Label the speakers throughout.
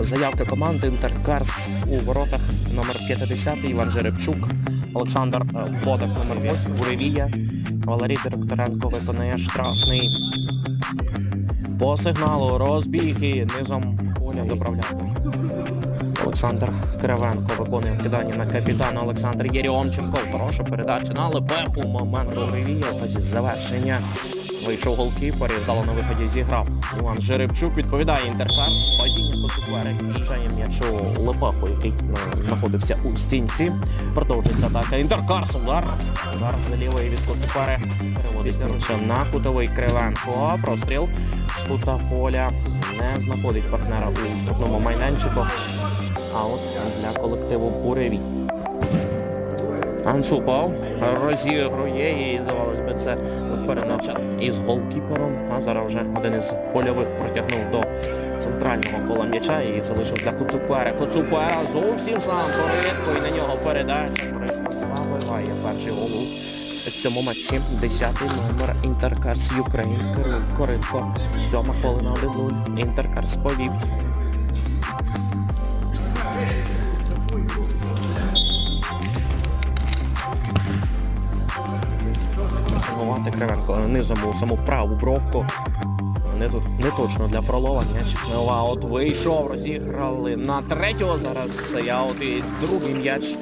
Speaker 1: заявки команди Інтеркарс у воротах номер 50 Іван Жеребчук, Олександр е, Бодак номер 8, Буревія, Валерій Директоренко виконує штрафний. По сигналу розбіги низом поля доправляє. Олександр Кривенко виконує вкидання на капітана Олександр Єрьомченко. Хороша передача на Лепеху. Момент Буревія. завершення. Вийшов голкіпер і вдало на виході зіграв. Іван Жеребчук відповідає інтеркарс. Падіння Коцуфери і жає м'ячу Лепеху, який е, знаходився у стінці. Продовжується атака. Інтеркарс удар. Удар з лівої від Коцуфери. Переводиться м'яча на кутовий Кривенко. Простріл з кута поля. Не знаходить партнера у штрафному майданчику. Аут для колективу Буревій. Ансупов розігрує і це передача із голкіпером. А зараз вже один із польових протягнув до центрального кола м'яча і залишив для Коцупера. Коцупера зовсім сам Коритко і на нього передача. Забиває перший гол у цьому матчі. Десятий номер Інтеркарс Юкрейн Кирил Коритко. Сьома хвилина 1-0. Інтеркарс повів. Сумувати Кривенко низом у саму праву бровку. Не тут не точно для Фролова. М'яч не аут вийшов, розіграли на третього. Зараз це аут і другий м'яч.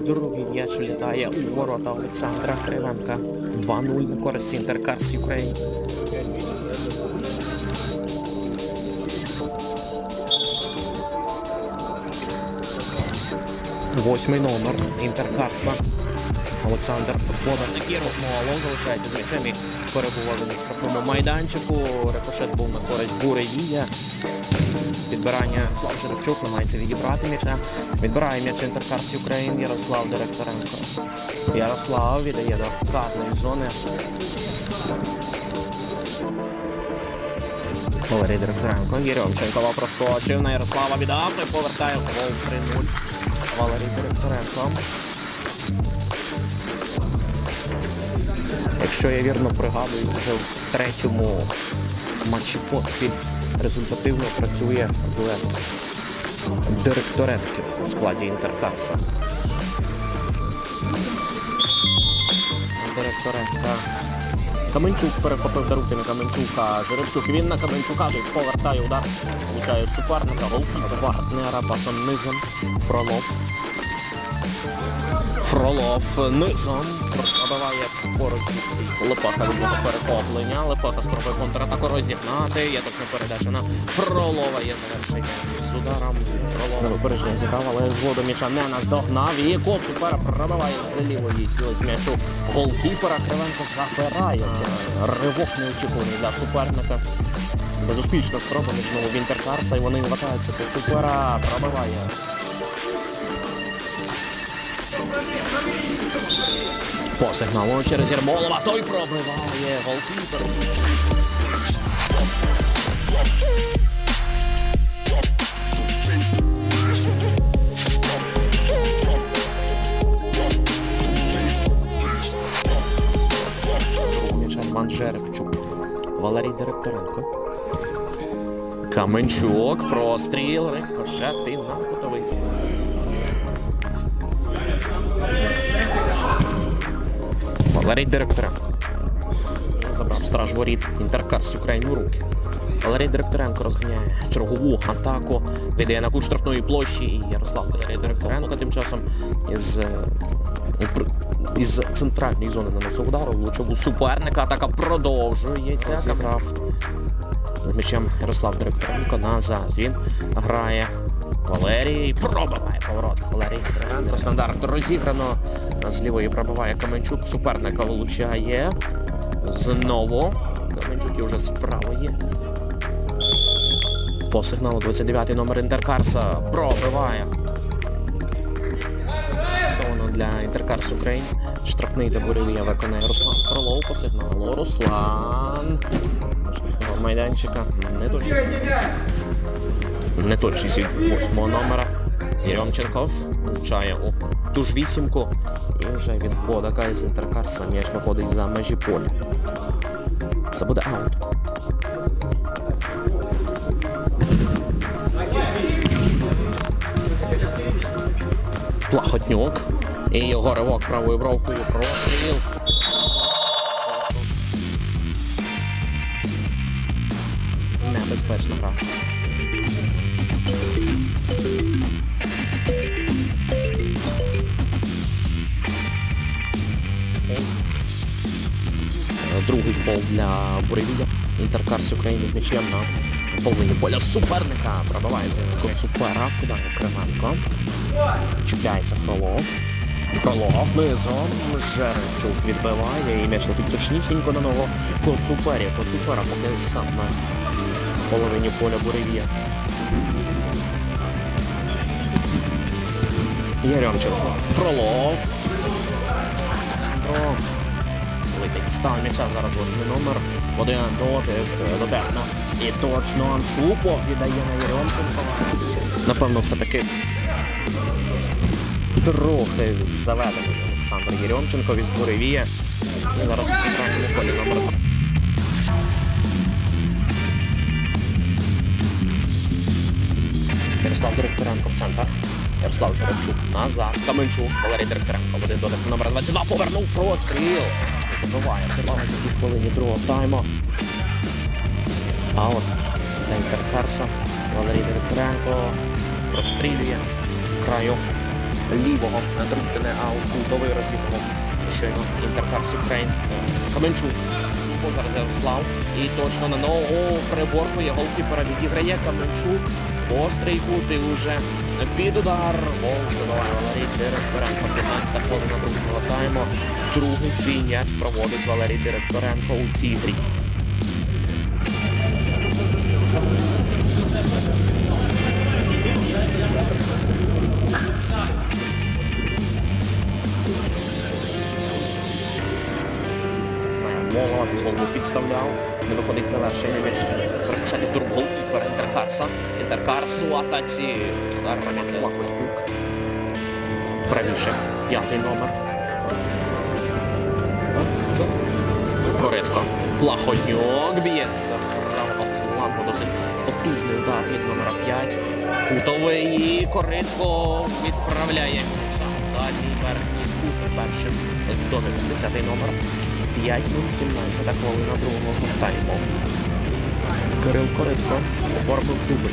Speaker 1: Другий м'яч влітає у ворота Олександра Кривенка. 2-0 на користь Інтеркарс Юкрейн. Восьмий номер Інтеркарса. Олександр Бондар Некіров, ну Алон залишається з м'ячем і перебував на штрафному майданчику. Рикошет був на користь Буревія. Підбирання Слав Жеребчук намагається відібрати м'яча. Відбирає м'яч Інтеркарс Юкрейн Ярослав Директоренко. Ярослав віддає до карної зони. Валерій Директоренко. Єрьомченкова проскочив на Ярослава віддав. Той повертає гол 3-0. Валерій Директоренко. Якщо я вірно пригадую, вже в третьому матчі поспіль результативно працює дует директоренків у складі Інтеркаса. Директоренка. Каменчук перехопив до руки на Каменчука. Жеребчук він на Каменчука, повертає удар. Влучає суперника, гол партнера пасом низом. Фролов. Фролов низом пробиває поруч Лепаха від нього перехоплення. Лепаха спробує контратаку розігнати. Є точна передача на Фролова. Є завершення з ударом. Фролов випередження зіграв, але згодом м'яча не наздогнав. І коп супера пробиває з лівої цього м'ячу голкіпера. Кривенко забирає. Ривок неочікуваний для суперника. Безуспішна спроба знову в Інтеркарса, і вони вважаються супера. Пробиває По сигналу через Єрмолова той пробиває голкіпер. Роман Жеребчук. Валерій Директоренко. Каменчук, простріл, рикошет і на кутовий. Валерій Директоренко. Забрав страж воріт Інтеркас Україну у руки. Валерій Директоренко розганяє чергову атаку. Віддає на кут штрафної площі і Ярослав Валерій Директоренко тим часом із, е, із центральної зони наносив удару. Влучив у суперника. Атака продовжується. Забрав з м'ячем Ярослав Директоренко назад. Він грає. Валерій пробиває поворот. Валерій Директоренко. Стандарт розіграно. З лівої пробиває Каменчук. Суперника влучає. Знову. Каменчук і вже з. По сигналу 29-й номер Інтеркарса пробиває. Стосовно для Інтеркарс Україн. Штрафний та буревія виконає Руслан Фролов по сигналу. Руслан. Майданчика. Не точно. Неточність від восьмого номера. Єрьомченков влучає у ту ж вісімку. І вже від Бодака із Інтеркарса м'яч виходить за межі поля. Це буде аут. Плахотнюк. І його ривок правою бровкою простріл. Небезпечна гра. Другий фол для Буревія. Інтеркарс України з м'ячем на половині поля суперника. Пробиває за Коцупера, вкидає Кривенко. Чіпляється Фролов. Фролов низом. Жеребчук відбиває і м'яч летить точнісінько на ногу Коцупері. Коцупера поки сам на половині поля Буревія. Яремченко. Фролов. Фролов. Липить став м'яча зараз восьмий номер. Один дотик дотепно. І точно Ансупов віддає на Єрьомченкова. Напевно, все-таки трохи заведений Олександр Єрьомченко від Буревія. Зараз у центральному полі номер два. Ярослав Директоренко в центр. Ярослав Жеребчук назад. Каменчук. Валерій Директоренко. Один дотик номер 22. Повернув простріл. Забиває Ярослав за ті хвилині другого тайму. От для Інтеркарса Валерій Директоренко прострілює краю лівого надрукне аут кутовий розігрував щойно Інтеркарс Україн. Каменчук. О, зараз Ярослав. І точно на ногу приборкує голкіпера відіграє Каменчук. Острий кут і уже під удар. Гол забиває Валерій Директоренко. 15 хвилина другого тайму. Другий свій м'яч проводить Валерій Директоренко у цій грі. Підставляв, не виходить завершення м'яч з рикошету в другу голкіпера Інтеркарса. Інтеркарс у атаці. Роман. Правіше. П'ятий номер. Коритко. Плахотнюк б'ється. Флангу досить потужний удар від номера 5. Кутовий і Коритко відправляє. Дальній верхній кут першим до 10 номер. 5 17 хвилина другого тайму. Кирил Коритко оформив дубль.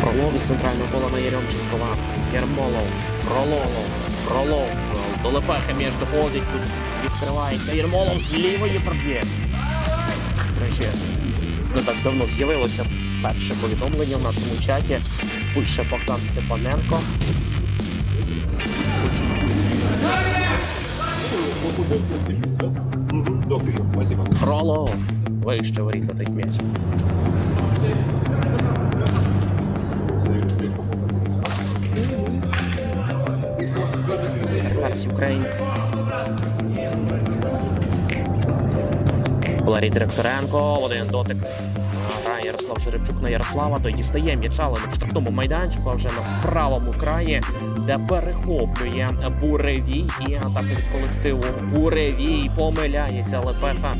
Speaker 1: Фролов із центрального пола на Єрьомченкова. Єрмолов. Фролов. Фролов. До Лепехи м'яч доходить. Тут відкривається. Єрмолов з лівої проб'є. Речі, не так давно з'явилося перше повідомлення в нашому чаті. Пише Богдан Степаненко. Фролов. Вище воріт летить м'яч. Верс Україн. Валерій Директоренко, один дотик. Жеребчук на Ярослава, дістає м'яча, але не в штрафному майданчику, а вже на правому краї, де перехоплює Буревій. І атака від колективу Буревій помиляється Лепеха